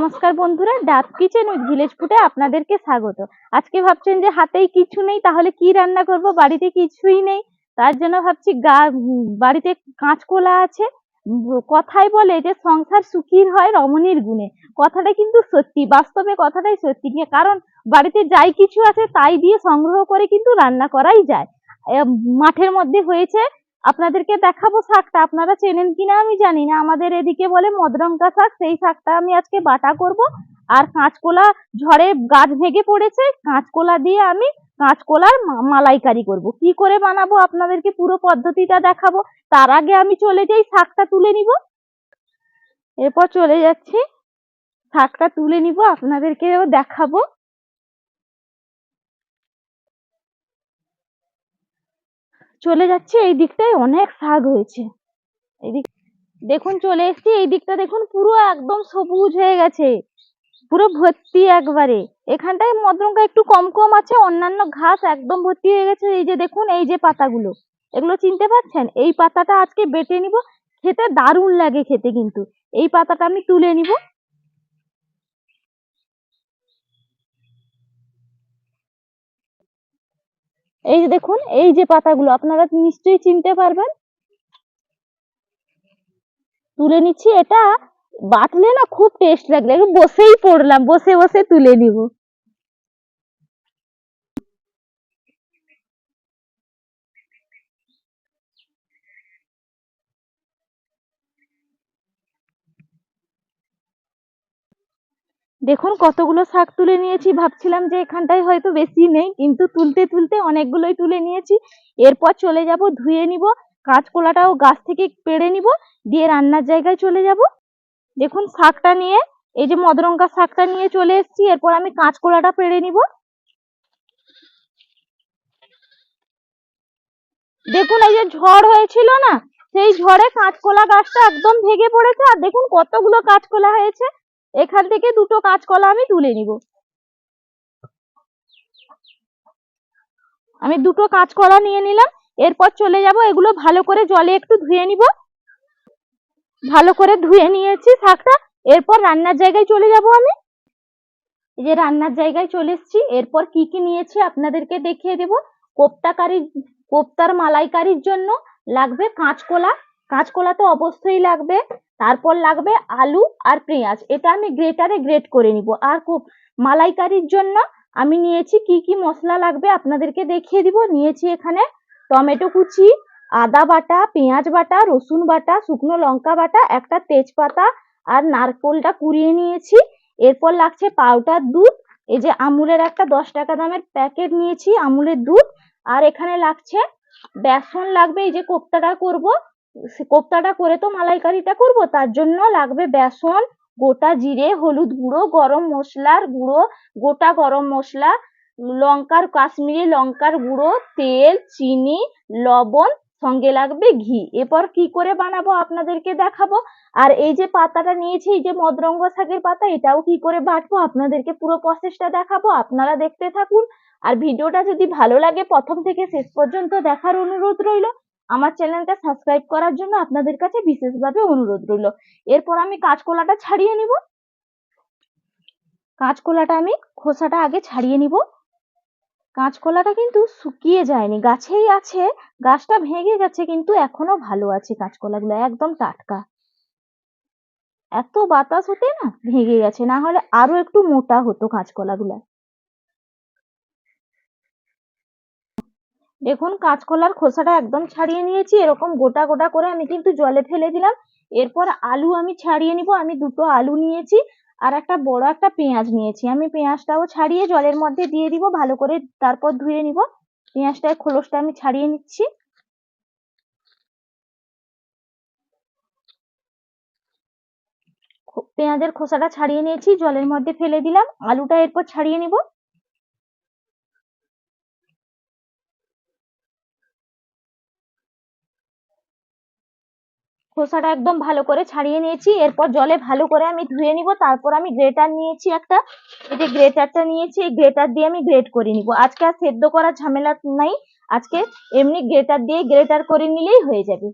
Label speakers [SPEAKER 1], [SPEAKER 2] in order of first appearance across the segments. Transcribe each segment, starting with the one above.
[SPEAKER 1] নমস্কার বন্ধুরা, ডাব কিচেন উইথ ভিলেজ ফুটে আপনাদেরকে স্বাগত। আজকে ভাবছেন যে হাতেই কিছু নেই, তাহলে কি রান্না করব? বাড়িতে কিছুই নেই। তার জন্য ভাবছি গা বাড়িতে কাঁচকলা আছে। কথাই বলে যে সংসার সুখীর হয় রমণীর গুণে। কথাটা কিন্তু সত্যি, বাস্তবে কথাটাই সত্যি কারণ বাড়িতে যাই কিছু আছে, তাই দিয়ে সংগ্রহ করে কিন্তু রান্না করাই যায়। মাঠের মধ্যে হয়েছে আপনাদেরকে দেখাবো শাকটা, আপনারা চেনেন কিনা আমি জানি না। আমাদের এদিকে বলে মদরঙ্কা শাক, সেই শাকটা আমি আজকে বাটা করব। আর কাঁচকলা ঝড়ে গাছ ভেঙে পড়েছে, কাঁচকলা দিয়ে আমি কাঁচকলার মালাইকারি করব। কি করে বানাবো আপনাদেরকে পুরো পদ্ধতিটা দেখাবো। তার আগে আমি চলে যাই, শাকটা তুলে নিব। এরপর চলে যাচ্ছি, শাকটা তুলে নিব, আপনাদেরকেও দেখাবো। চলে যাচ্ছি, এই দিকটায় অনেক শাক হয়েছে। এদিক দেখুন, চলে এসেছি, এই দিকটা দেখুন, পুরো একদম সবুজ হয়ে গেছে। পুরো ভর্তি একবারে। এখানটায় মদরঙ্গা একটু কম কম আছে, অন্যান্য ঘাস একদম ভর্তি হয়ে গেছে। এই যে দেখুন, এই যে পাতাগুলো, এগুলো চিনতে পারছেন? এই পাতাটা আজকে বেটে নিব, খেতে দারুণ লাগে খেতে কিন্তু। এই পাতাটা আমি তুলে নিব। এই যে দেখুন, এই যে পাতাগুলো, আপনারা নিশ্চয়ই চিনতে পারবেন? তুলে নিচ্ছি, এটা বাটলে না খুব টেস্ট লাগবে, বসেই পড়লাম, বসে বসে তুলে নিব। দেখুন, কতগুলো শাক তুলে নিয়েছি। ভাবছিলাম যে এখানটায় হয়তো বেশি নেই, কিন্তু তুলতে তুলতে অনেকগুলোই তুলে নিয়েছি। এরপর চলে যাব, ধুয়ে নিব, কাঁচকলাটাও গাছ থেকে পেড়ে নিব, দিয়ে রান্নার জায়গায় চলে যাব। দেখুন, শাকটা নিয়ে, এই যে মদরঙ্কা শাকটা নিয়ে চলে এসেছি, এরপর আমি কাঁচকলাটা পেড়ে নিব। দেখুন, এই যে ঝড় হয়েছিল না, সেই ঝড়ে কাঁচকলা গাছটা একদম ভেঙে পড়েছে, আর দেখুন কতগুলো কাঁচকলা হয়েছে। এখান থেকে দুটো কাঁচকলা আমি তুলে নিব। আমি দুটো কাঁচকলা নিয়ে নিলাম, এরপর চলে যাব এগুলো ভালো করে জলে একটু ধুয়ে নিব। ভালো করে ধুয়ে নিয়েছি শাকটা এরপর রান্নার জায়গায় চলে যাব আমি। যে রান্নার জায়গায় চলে এসেছি, এরপর কি কি নিয়েছি আপনাদেরকে দেখিয়ে দেব। কোপ্তা কারি কোপ্তার মালাইকারির জন্য লাগবে কাঁচকলা কাঁচকলা তো অবশ্যই লাগবে, তারপর লাগবে আলু আর পেঁয়াজ। এটা আমি গ্রেটারে গ্রেট করে নিব। আর খুব মালাইকারির জন্য আমি নিয়েছি কি কি মশলা লাগবে আপনাদেরকে দেখিয়ে দিব। নিয়েছি এখানে টমেটো কুচি, আদা বাটা, পেঁয়াজ বাটা, রসুন বাটা, শুকনো লঙ্কা বাটা, একটা তেজপাতা আর নারকোলটা কুড়িয়ে নিয়েছি। এরপর লাগছে পাউডার দুধ। এই যে আমুলের একটা দশ টাকা দামের প্যাকেট নিয়েছি, আমুলের দুধ। আর এখানে লাগছে বেসন লাগবে, এই যে কোপ্তাটা করব। কোপ্তাটা করে তো মালাইকারিটা করব, তার জন্য লাগবে বেসন, গোটা জিরে, হলুদ গুঁড়ো, গরম মশলার গুঁড়ো, গোটা গরম মশলা, লঙ্কার কাশ্মীরি লঙ্কার গুঁড়ো, তেল, চিনি, লবণ, সঙ্গে লাগবে ঘি। এরপর কি করে বানাবো আপনাদেরকে দেখাবো? আর এই যে পাতাটা নিয়েছি, এই যে মদরঙ্গ শাকের পাতা, এটাও কি করে বাটবো? আপনাদেরকে পুরো প্রসেসটা দেখাবো, আপনারা দেখতে থাকুন। আর ভিডিওটা যদি ভালো লাগে, প্রথম থেকে শেষ পর্যন্ত দেখার অনুরোধ রইল। আমার চ্যানেলটা সাবস্ক্রাইব করার জন্য আপনাদের কাছে বিশেষভাবে অনুরোধ রইল। এরপর আমি কাঁচকলাটা ছাড়িয়ে নিব। কাঁচকলাটা আমি খোসাটা আগে ছাড়িয়ে নিব। কাঁচকলাটা কিন্তু শুকিয়ে যায়নি, গাছেই আছে, গাছটা ভেঙে গেছে কিন্তু এখনও ভালো আছে কাঁচকলাগুলো, একদম টাটকা। এত বাতাস হতে না ভেঙে গেছে, না হলে আরও একটু মোটা হতো কাঁচকলাগুলো। দেখুন, কাঁচকলার খোসাটা একদম ছাড়িয়ে নিয়েছি। এরকম গোটা গোটা করে আমি কিন্তু জলে ফেলে দিলাম। এরপর আলু আমি ছাড়িয়ে নিব। আমি দুটো আলু নিয়েছি আর একটা বড় একটা পেঁয়াজ নিয়েছি। আমি পেঁয়াজটাও ছাড়িয়ে জলের মধ্যে দিয়ে দিব, ভালো করে তারপর ধুয়ে নিব। পেঁয়াজটার খোলসটা আমি ছাড়িয়ে নিচ্ছি। পেঁয়াজের খোসাটা ছাড়িয়ে নিয়েছি, জলের মধ্যে ফেলে দিলাম। আলুটা এরপর ছাড়িয়ে নিব। খোসাটা একদম ভালো করে ছাড়িয়ে নিয়েছি। এরপর জলে ভালো করে আমি ধুয়ে নিব। তারপর আমি গ্রেটার নিয়েছি একটা। এই যে গ্রেটারটা নিয়েছি, এই গ্রেটার দিয়ে আমি গ্রেট করে নিব। আজকে আর সেদ্ধ করার ঝামেলা নাই। আজকে এমনি গ্রেটার দিয়ে গ্রেটার করে নিলেই হয়ে যাবে।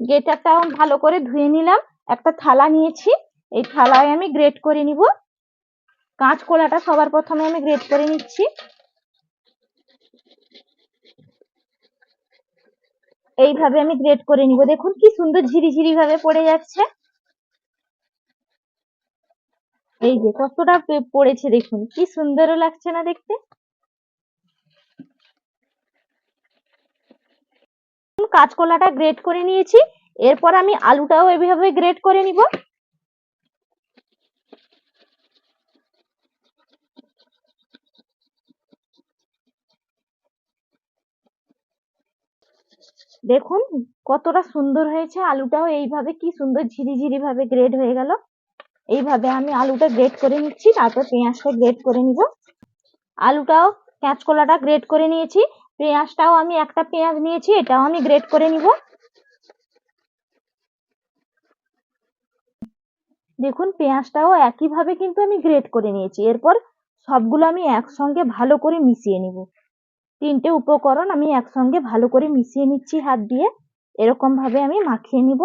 [SPEAKER 1] গেটারটাও ভালো করে ধুয়ে নিলাম। একটা থালা নিয়েছি। এই থালায় আমি গ্রেট করে নিব। কাঁচকলাটা সবার প্রথমে আমি গ্রেট করে নিচ্ছি। এইভাবে আমি গ্রেড করে নিব। দেখুন কি সুন্দর ঝিরিঝিরি ভাবে পড়ে যাচ্ছে। এই যে কতটা পড়েছে দেখুন, কি সুন্দরও লাগছে না দেখতে। কাঁচকলাটা গ্রেড করে নিয়েছি। এরপর আমি আলুটাও এভাবে গ্রেড করে নিব। দেখুন কতটা সুন্দর হয়েছে। আলুটাও এইভাবে কি সুন্দর ঝিরিঝিরি ভাবে গ্রেড হয়ে গেল। এইভাবে আমি আলুটা গ্রেড করে নিচ্ছি, তারপর পেঁয়াজটা গ্রেড করে নিব। আলুটাও কাঁচকলাটা গ্রেড করে নিয়েছি। পেঁয়াজটাও আমি একটা পেঁয়াজ নিয়েছি, এটাও আমি গ্রেড করে নিব। দেখুন পেঁয়াজটাও একইভাবে কিন্তু আমি গ্রেড করে নিয়েছি। এরপর সবগুলো আমি একসঙ্গে ভালো করে মিশিয়ে নিব। তিনটে উপকরণ আমি একসঙ্গে ভালো করে মিশিয়ে নিচ্ছি হাত দিয়ে। এরকম ভাবে আমি মাখিয়ে নিব।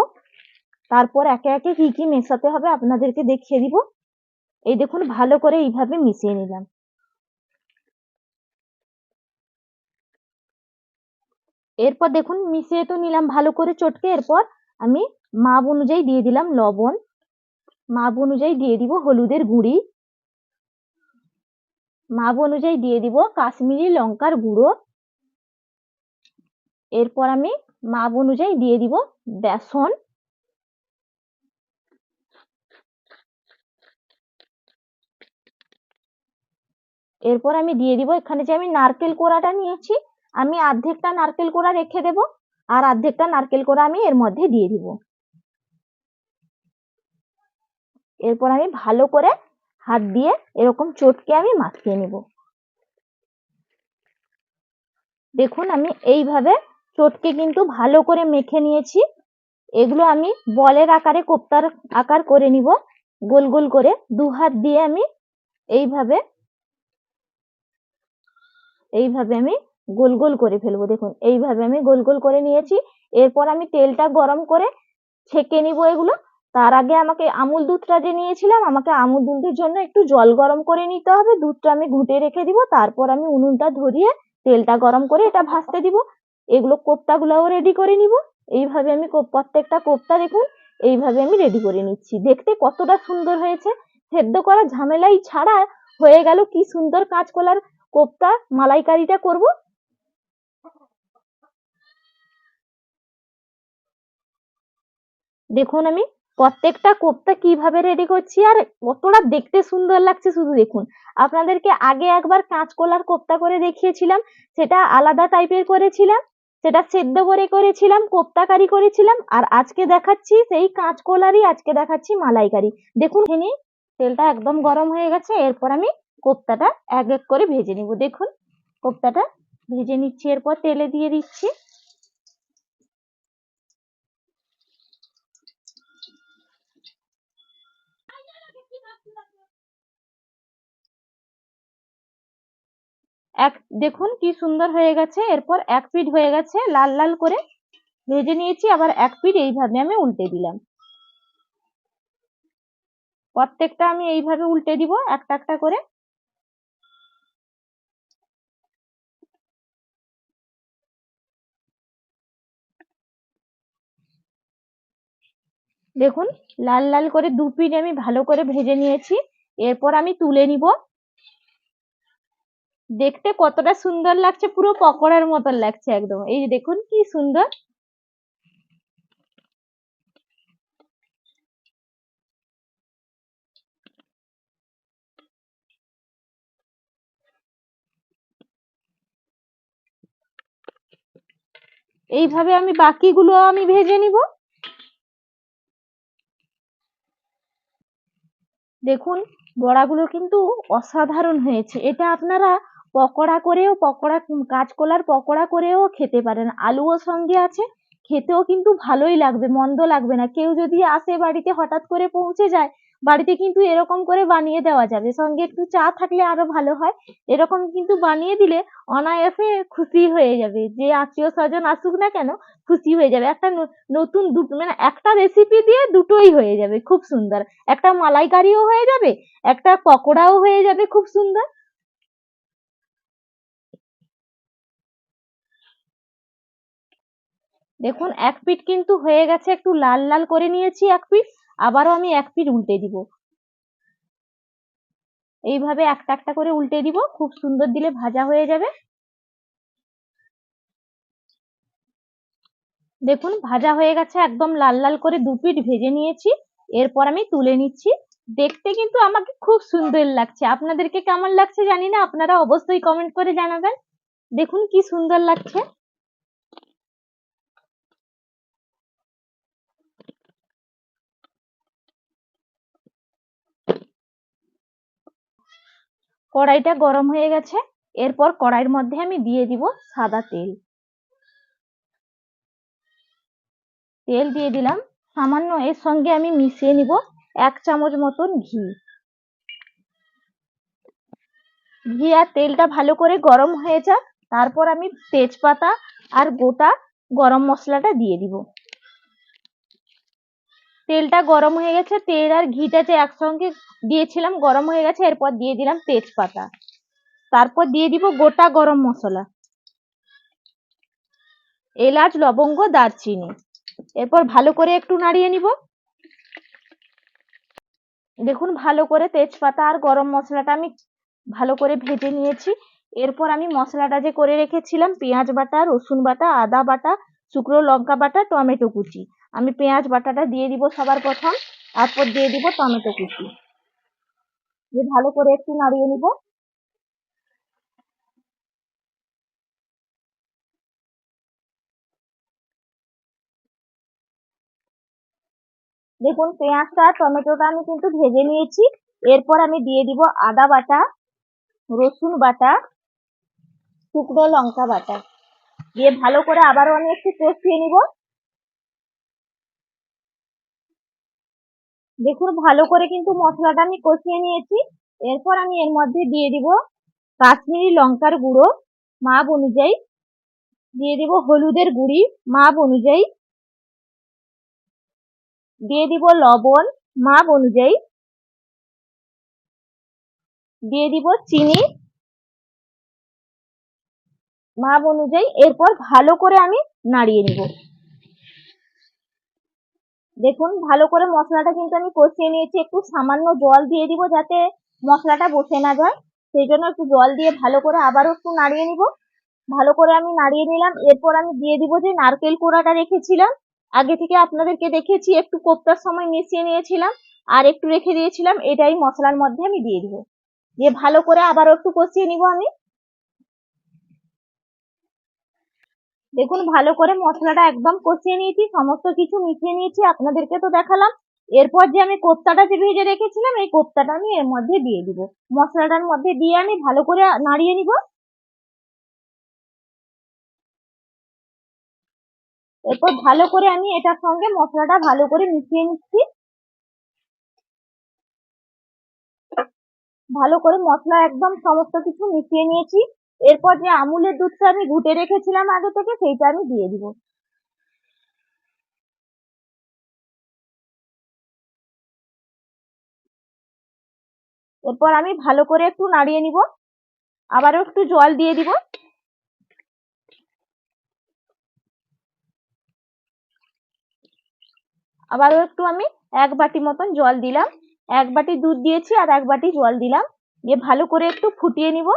[SPEAKER 1] তারপর একে একে কি কি মেশাতে হবে আপনাদেরকে দেখিয়ে দিব। এই দেখুন, ভালো করে এইভাবে মিশিয়ে নিলাম। এরপর দেখুন, মিশিয়ে তো নিলাম ভালো করে চটকে। এরপর আমি মাপ অনুযায়ী দিয়ে দিলাম লবণ। মাপ অনুযায়ী দিয়ে দিব হলুদের গুঁড়ি। মাপ অনুযায়ী দিয়ে দিব কাশ্মীরি লঙ্কার গুঁড়ো। এরপর আমি মাপ অনুযায়ী দিয়ে দিব বেসন। এরপর আমি দিয়ে দিব এখানে যে আমি নারকেল কোড়াটা নিয়েছি, আমি অর্ধেকটা নারকেল কোড়া রেখে দেব আর অর্ধেকটা নারকেল কোড়া আমি এর মধ্যে দিয়ে দিব। এরপর আমি ভালো করে হাত দিয়ে এরকম চটকে আমি মাখিয়ে নিব। দেখুন, আমি এইভাবে চটকে কিন্তু ভালো করে মেখে নিয়েছি। এগুলো আমি বলের আকারে, কোপ্তার আকার করে নিব। গোল গোল করে দু হাত দিয়ে আমি এইভাবে এইভাবে আমি গোল গোল করে ফেলব। দেখুন, এইভাবে আমি গোল গোল করে নিয়েছি। এরপর আমি তেলটা গরম করে ছেঁকে নিব এগুলো। তার আগে আমাকে আমুল দুধটা যে নিয়েছিলাম, আমাকে আমুল দুধের জন্য একটু জল গরম করে নিতে হবে। দুধটা আমি ঘুটে রেখে দিব, তারপর আমি উনুনটা ধরিয়ে তেলটা গরম করে এটা ভাজতে দিব। এগুলো কোপ্তাগুলোও রেডি করে নিব। এইভাবে আমি প্রত্যেকটা কোপ্তা দেখুন, এইভাবে আমি রেডি করে নিচ্ছি। দেখতে কতটা সুন্দর হয়েছে। সেদ্ধ করা ঝামেলাই ছাড়া হয়ে গেল কি সুন্দর কাঁচকলার কোপ্তা। মালাইকারিটা করব। দেখুন আমি প্রত্যেকটা কোপ্তা কীভাবে রেডি করছি? আর কতটা দেখতে সুন্দর লাগছে শুধু দেখুন। আপনাদেরকে আগে একবার কাঁচকলার কোপ্তা করে দেখিয়েছিলাম, সেটা আলাদা টাইপের করেছিলাম, সেটা সেদ্ধ করে করেছিলাম, কোপ্তা কারি করেছিলাম, আর আজকে দেখাচ্ছি সেই কাঁচকলারই, আজকে দেখাচ্ছি মালাইকারি। দেখুন এখানে তেলটা একদম গরম হয়ে গেছে, এরপর আমি কোপ্তাটা এক এক করে ভেজে নিব। দেখুন, কোপ্তাটা ভেজে নিচ্ছি, এরপর তেলে দিয়ে দিচ্ছি। এক, দেখুন কি সুন্দর হয়ে গেছে। এরপর এক পিঠ হয়ে গেছে, লাল লাল করে ভেজে নিয়েছি, আবার এক পিঠ এইভাবে আমি উল্টে দিলাম। প্রত্যেকটা আমি এইভাবে উল্টে দিব, একটা একটা করে। দেখুন, লাল লাল করে দু পিঠ আমি ভালো করে ভেজে নিয়েছি। এরপর আমি তুলে নিব। দেখতে কতটা সুন্দর লাগছে, পুরো পকোড়ার মতন লাগছে একদম। এই যে দেখুন কি সুন্দর। এইভাবে আমি বাকিগুলো আমি ভেজে নিব। দেখুন, বড়াগুলো কিন্তু অসাধারণ হয়েছে। এটা আপনারা পকোড়া করেও পকোড়া কাঁচকলার পকোড়া করেও খেতে পারেন। আলুও সঙ্গে আছে, খেতেও কিন্তু ভালোই লাগবে, মন্দ লাগবে না। কেউ যদি আসে বাড়িতে হঠাৎ করে পৌঁছে যায়, বাড়িতে কিন্তু এরকম করে বানিয়ে দেওয়া যাবে। সঙ্গে একটু চা থাকলে আরও ভালো হয়। এরকম কিন্তু বানিয়ে দিলে অনায়াসে খুশি হয়ে যাবে। যে আত্মীয় স্বজন আসুক না কেন, খুশি হয়ে যাবে। একটা নতুন দুটো মানে একটা রেসিপি দিয়ে দুটোই হয়ে যাবে। খুব সুন্দর। একটা মালাইকারিও হয়ে যাবে, একটা পকোড়াও হয়ে যাবে, খুব সুন্দর। দেখুন, এক পিট কিন্তু হয়ে গেছে, একটু লাল লাল করে নিয়েছি এক পিট আবারও আমি এক পিট উল্টে দিব। এইভাবে একটা একটা করে উল্টে দিব, খুব সুন্দর দিলে ভাজা হয়ে যাবে। দেখুন, ভাজা হয়ে গেছে, একদম লাল লাল করে দু পিট ভেজে নিয়েছি, এরপর আমি তুলে নিচ্ছি। দেখতে কিন্তু আমাকে খুব সুন্দর লাগছে। আপনাদেরকে কেমন লাগছে জানি না, আপনারা অবশ্যই কমেন্ট করে জানাবেন। দেখুন, কি সুন্দর লাগছে। কড়াইটা গরম হয়ে গেছে। এরপর কড়াইয়ের মধ্যে আমি দিয়ে দিব সাদা তেল। তেল দিয়ে দিলাম। সামান্য এর সঙ্গে আমি মিশিয়ে নিব এক চামচ মতন ঘি। ঘি আর তেলটা ভালো করে গরম হয়ে যাক। তারপর আমি তেজপাতা আর গোটা গরম মশলাটা দিয়ে দিব। তেলটা গরম হয়ে গেছে, তেল আর ঘিটা যে একসঙ্গে দিয়েছিলাম, গরম হয়ে গেছে, এরপর দিয়ে দিলাম তেজপাতা। তারপর দিয়ে দিব গোটা গরম মশলা। এলাচ, লবঙ্গ, দারচিনি। এরপর ভালো করে একটু নাড়িয়ে নিব। দেখুন, ভালো করে তেজপাতা আর গরম মশলাটা আমি ভালো করে ভেজে নিয়েছি। এরপর আমি মশলাটা যে করে রেখেছিলাম, পেঁয়াজ বাটা, রসুন বাটা, আদা বাটা, শুকনো লঙ্কা বাটা, টমেটো কুচি। আমি পেঁয়াজ বাটাটা দিয়ে দিব সবার প্রথম, তারপর দিয়ে দিব টমেটো কুচি। দিয়ে ভালো করে একটু নাড়িয়ে নিব। দেখুন, পেঁয়াজটা, টমেটোটা আমি কিন্তু ভেজে নিয়েছি। এরপর আমি দিয়ে দিব আদা বাটা, রসুন বাটা, শুকনো লঙ্কা বাটা। দিয়ে ভালো করে আবারও আমি একটু কষিয়ে নিব। দেখুন, ভালো করে কিন্তু মশলাটা আমি কষিয়ে নিয়েছি। এরপর আমি এর মধ্যে দিয়ে দিব কাশ্মীরি লঙ্কার গুঁড়ো মাপ অনুযায়ী। দিয়ে দিব হলুদের গুঁড়ি মাপ অনুযায়ী। দিয়ে দিব লবণ মাপ অনুযায়ী। দিয়ে দিব চিনি মাপ অনুযায়ী। এরপর ভালো করে আমি নাড়িয়ে নিব। দেখুন, ভালো করে মশলাটা কিন্তু আমি কষিয়ে নিয়েছি। একটু সামান্য জল দিয়ে দিব যাতে মশলাটা বসে না যায়। সেই জন্য একটু জল দিয়ে ভালো করে আবারও একটু নাড়িয়ে নিব। ভালো করে আমি নাড়িয়ে নিলাম। এরপর আমি দিয়ে দিব যে নারকেল কোড়াটা রেখেছিলাম। আগে থেকে আপনাদেরকে দেখেছি, একটু কোপ্তার সময় মিশিয়ে নিয়েছিলাম আর একটু রেখে দিয়েছিলাম। এটাই মশলার মধ্যে আমি দিয়ে দিব। দিয়ে ভালো করে আবারও একটু কষিয়ে নিব আমি। দেখুন, ভালো করে মশলাটা একদম কষিয়ে নিয়েছি, সমস্ত কিছু মিশিয়ে নিয়েছি, আপনাদেরকে তো দেখালাম। এরপর যে আমি কোপ্তাটা যে ভেজে রেখেছিলাম, এই কোপ্তাটা আমি এর মধ্যে দিয়ে দিব। মশলাটার মধ্যে দিয়ে আমি ভালো করে নাড়িয়ে নিব। এরপর ভালো করে আমি এটার সঙ্গে মশলাটা ভালো করে মিশিয়ে নিচ্ছি। ভালো করে মশলা একদম সমস্ত কিছু মিশিয়ে নিয়েছি। এরপর যে আমুলের দুধটা আমি ঘুটে রেখেছিলাম আগে থেকে, সেইটা আমি দিয়ে দিব। এরপর আমি ভালো করে একটু নাড়িয়ে নিব। আবারও একটু জল দিয়ে দিব। আবারও একটু আমি এক বাটি মতন জল দিলাম। এক বাটি দুধ দিয়েছি আর এক বাটি জল দিলাম। দিয়ে ভালো করে একটু ফুটিয়ে নিব।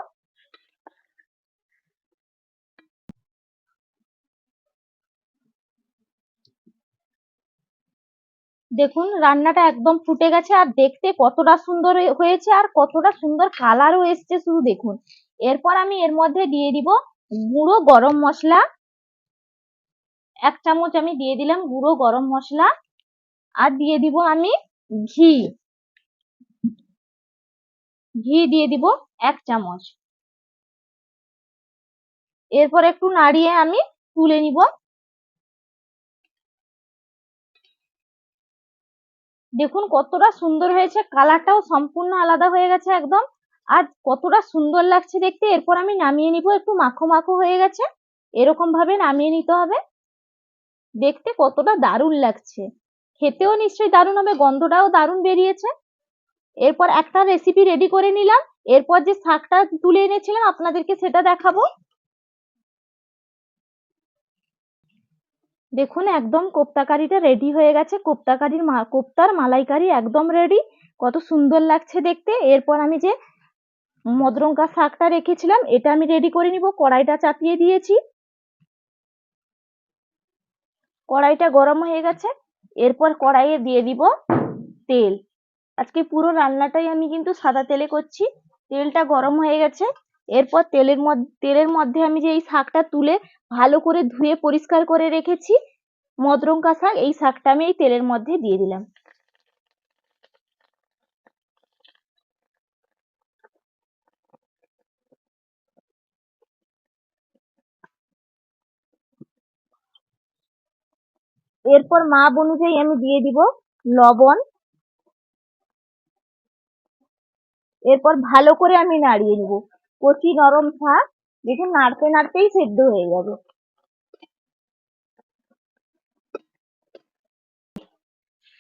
[SPEAKER 1] দেখুন, রান্নাটা একদম ফুটে গেছে আর দেখতে কতটা সুন্দর হয়েছে আর কতটা সুন্দর কালারও এসছে শুধু দেখুন। এরপর আমি এর মধ্যে দিয়ে দিব গুঁড়ো গরম মশলা। এক চামচ আমি দিয়ে দিলাম গুঁড়ো গরম মশলা আর দিয়ে দিব আমি ঘি। ঘি দিয়ে দিব এক চামচ। এরপর একটু নাড়িয়ে আমি তুলে নিব। দেখুন কতটা সুন্দর হয়েছে, কালারটাও সম্পূর্ণ আলাদা হয়ে গেছে একদম। আর কতটা সুন্দর লাগছে দেখতে, এরপর আমি নামিয়ে নিব, একটু মাখো মাখো হয়ে গেছে। এরকম ভাবে নামিয়ে নিতে হবে। দেখতে কতটা দারুণ লাগছে। খেতেও নিশ্চয়ই দারুণ হবে, গন্ধটাও দারুণ বেরিয়েছে। এরপর একটা রেসিপি রেডি করে নিলাম। এরপর যে শাকটা তুলে এনেছিলাম, আপনাদেরকে সেটা দেখাবো। দেখুন, একদম কোপ্তাকারিটা রেডি হয়ে গেছে। কোপ্তাকারির মা, কোপ্তার মালাইকারি একদম রেডি কত সুন্দর লাগছে দেখতে। এরপর আমি যে মদরঙ্কা শাকটা রেখেছিলাম, এটা আমি রেডি করে নিব। কড়াইটা চাপিয়ে দিয়েছি। কড়াইটা গরম হয়ে গেছে। এরপর কড়াইয়ে দিয়ে দিব তেল। আজকে পুরো রান্নাটাই আমি কিন্তু সাদা তেলে করছি। তেলটা গরম হয়ে গেছে। এরপর তেলের মধ্যে তেলের মধ্যে আমি যে এই শাকটা তুলে ভালো করে ধুয়ে পরিষ্কার করে রেখেছি মদরঙ্কা শাক, এই শাকটা আমি এই তেলের মধ্যে দিয়ে দিলাম। এরপর মাপ অনুযায়ী আমি দিয়ে দিব লবণ। এরপর ভালো করে আমি নাড়িয়ে নিব। কচি নরম শাক দেখুন নাড়তে নাড়তেই সেদ্ধ হয়ে যাবে।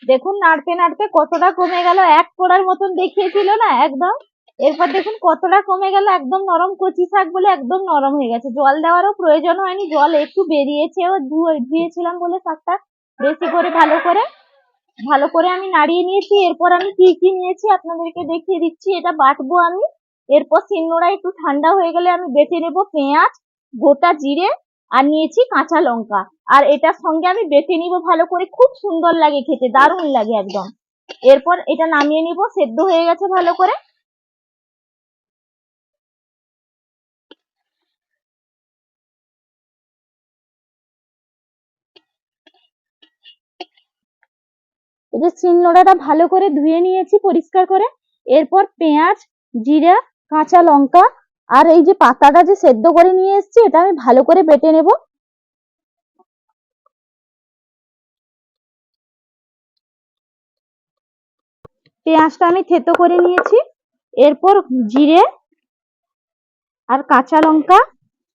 [SPEAKER 1] দেখুন নাড়তে নাড়তে কতটা কমে গেল, এক কোড়ার মতন দেখিয়েছিল না একদম? এরপর দেখুন কতটা কমে গেল, একদম নরম কচি শাক বলে একদম নরম হয়ে গেছে। জল দেওয়ারও প্রয়োজন হয়নি, জল একটু বেরিয়েছে ধুয়েছিলাম বলে শাকটা। বেশি করে ভালো করে ভালো করে আমি নাড়িয়ে নিয়েছি, এরপর আমি কি কি নিয়েছি আপনাদেরকে দেখিয়ে দিচ্ছি, এটা বাটবো আমি। এরপর শিলনোড়া একটু ঠান্ডা হয়ে গেলে আমি বেটে নেব পেঁয়াজ, গোটা জিরে আর নিয়েছি কাঁচা লঙ্কা। আর এটার সঙ্গে আমি বেটে নিব ভালো করে, খুব সুন্দর লাগে খেতে, দারুণ লাগে একদম। এরপর এটা নামিয়ে নিব, সেদ্ধ হয়ে গেছে ভালো করে। শিলনোড়াটা ভালো করে ধুয়ে নিয়েছি পরিষ্কার করে। এরপর পেঁয়াজ, জিরা কাঁচা লঙ্কা আর এই যে পাতাটা যে সেদ্ধ করে নিয়ে এসেছি, এটা আমি ভালো করে বেটে নেব। পেঁয়াজটা আমি থেতো করে নিয়েছি। এরপর জিরে আর কাঁচা লঙ্কা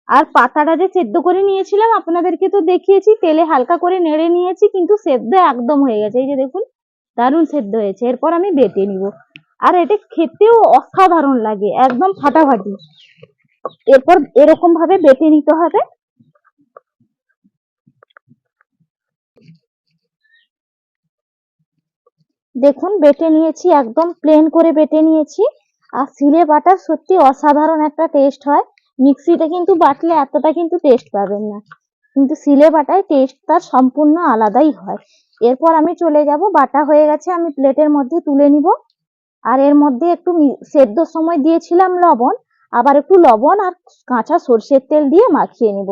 [SPEAKER 1] আর পাতাটা যে সেদ্ধ করে নিয়েছিলাম, আপনাদেরকে তো দেখিয়েছি, তেলে হালকা করে নেড়ে নিয়েছি, কিন্তু সেদ্ধ একদম হয়ে গেছে। এই যে দেখুন, দারুণ সেদ্ধ হয়েছে। এরপর আমি বেটে নিব। আর এটা খেতেও অসাধারণ লাগে, একদম ফাটাফাটি। এরপর এরকম ভাবে বেটে নিতে হবে। দেখুন, বেটে নিয়েছি, একদম প্লেন করে বেটে নিয়েছি। আর সিলে বাটার সত্যি অসাধারণ একটা টেস্ট হয়। মিক্সিতে কিন্তু বাটলে এতটা কিন্তু টেস্ট পাবেন না। কিন্তু সিলে বাটায় টেস্ট তার সম্পূর্ণ আলাদাই হয়। এরপর আমি চলে যাব, বাটা হয়ে গেছে, আমি প্লেটের মধ্যে তুলে নিব। আর এর মধ্যে একটু সেদ্ধর সময় দিয়েছিলাম লবণ, আবার একটু লবণ আর কাঁচা সর্ষের তেল দিয়ে মাখিয়ে নিব।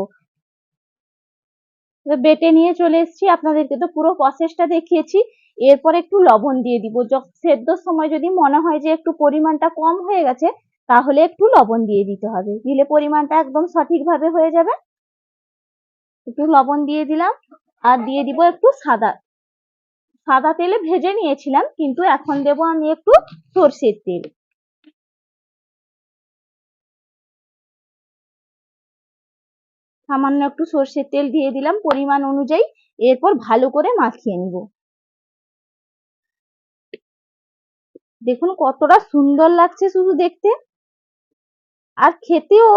[SPEAKER 1] বেটে নিয়ে চলে এসেছি, আপনাদেরকে তো পুরো প্রসেসটা দেখিয়েছি। এরপর একটু লবণ দিয়ে দিব। সেদ্ধর সময় যদি মনে হয় যে একটু পরিমাণটা কম হয়ে গেছে, তাহলে একটু লবণ দিয়ে দিতে হবে। দিলে পরিমাণটা একদম সঠিকভাবে হয়ে যাবে। একটু লবণ দিয়ে দিলাম, আর দিয়ে দিব একটু সাদা সাদা তেলে ভেজে নিয়েছিলাম, কিন্তু এখন দেব আমি একটু সর্ষের তেল। সামান্য একটু সর্ষের তেল দিয়ে দিলাম পরিমাণ অনুযায়ী, এরপর ভালো করে মাখিয়ে নিব। দেখুন কতটা সুন্দর লাগছে শুধু দেখতে। আর খেতেও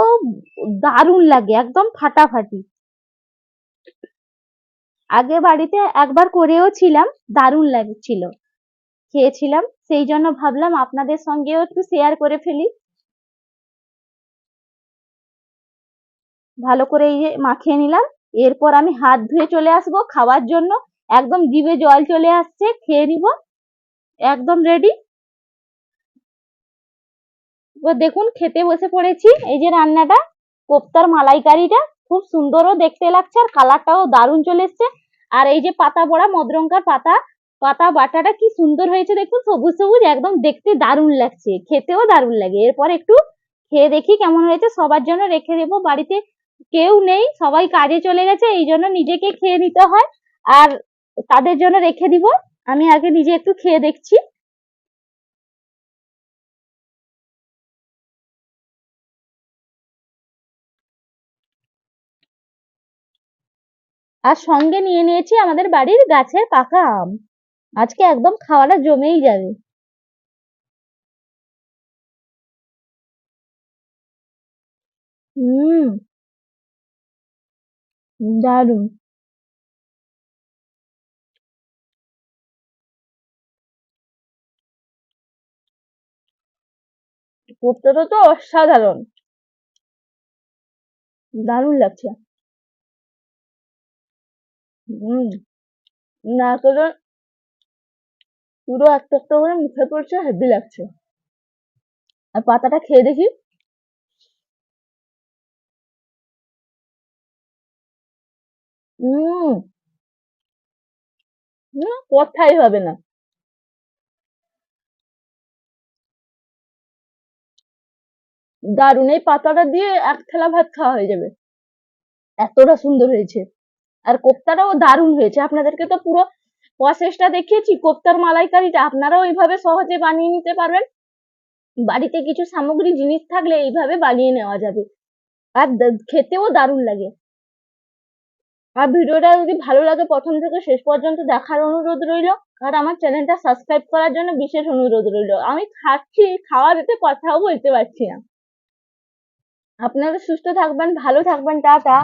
[SPEAKER 1] দারুণ লাগে, একদম ফাটাফাটি। আগে বাড়িতে একবার করেও ছিলাম, দারুণ লাগছিল। খেয়েছিলাম, সেই জন্য ভাবলাম আপনাদের সঙ্গেও একটু শেয়ার করে ফেলি। ভালো করে এই মাখিয়ে নিলাম, এরপর আমি হাত ধুয়ে চলে আসব খাওয়ার জন্য। একদম জিভে জল চলে আসছে, খেয়ে নিব। একদম রেডি দেখুন, খেতে বসে পড়েছি। এই যে রান্নাটা, কোপ্তার মালাইকারিটা, খুব সুন্দরও দেখতে লাগছে আর কালারটাও দারুণ চলে এসছে। আর এই যে পাতা পড়া মদরঙ্কার পাতা পাতা বাটাটা কি সুন্দর হয়েছে দেখুন, সবুজ সবুজ, একদম দেখতে দারুণ লাগছে, খেতেও দারুণ লাগে। এরপর একটু খেয়ে দেখি কেমন হয়েছে, সবার জন্য রেখে দেবো, বাড়িতে কেউ নেই, সবাই কাজে চলে গেছে, এই জন্য নিজেকে খেয়ে নিতে হয়, আর তাদের জন্য রেখে দিব। আমি আগে নিজে একটু খেয়ে দেখছি। আর সঙ্গে নিয়ে নিয়েছি আমাদের বাড়ির গাছের পাকা আম। আজকে একদম খাওয়াটা জমেই যাবে। হুম দারুণ। কোপ্তাটা তো অসাধারণ। দারুণ লাগছে। হুম। নারকেলের পুরো একটা একটা করে মুখে পড়ছে হেভি লাগছে। আর পাতাটা খেয়ে দেখি। হুম। কথাই হবে না। দারুণ, এই পাতাটা দিয়ে এক থালা ভাত খাওয়া হয়ে যাবে। এতটা সুন্দর হয়েছে। আর কোপ্তাটাও দারুণ হয়েছে। আপনাদেরকে তো পুরো প্রসেসটা দেখিয়েছি। কোপ্তার মালাইকারিটা আপনারাও এইভাবে সহজে বানিয়ে নিতে পারবেন। বাড়িতে কিছু সামগ্রী জিনিস থাকলে এইভাবে বানিয়ে নেওয়া যাবে। আর খেতেও দারুণ লাগে। আর ভিডিওটা যদি ভালো লাগে, প্রথম থেকে শেষ পর্যন্ত দেখার অনুরোধ রইল। আর আমার চ্যানেলটা সাবস্ক্রাইব করার জন্য বিশেষ অনুরোধ রইল। আমি খাচ্ছি খাওয়ার এতে কথাও বলতে পারছি না। আপনারা সুস্থ থাকবেন, ভালো থাকবেন, টাটা।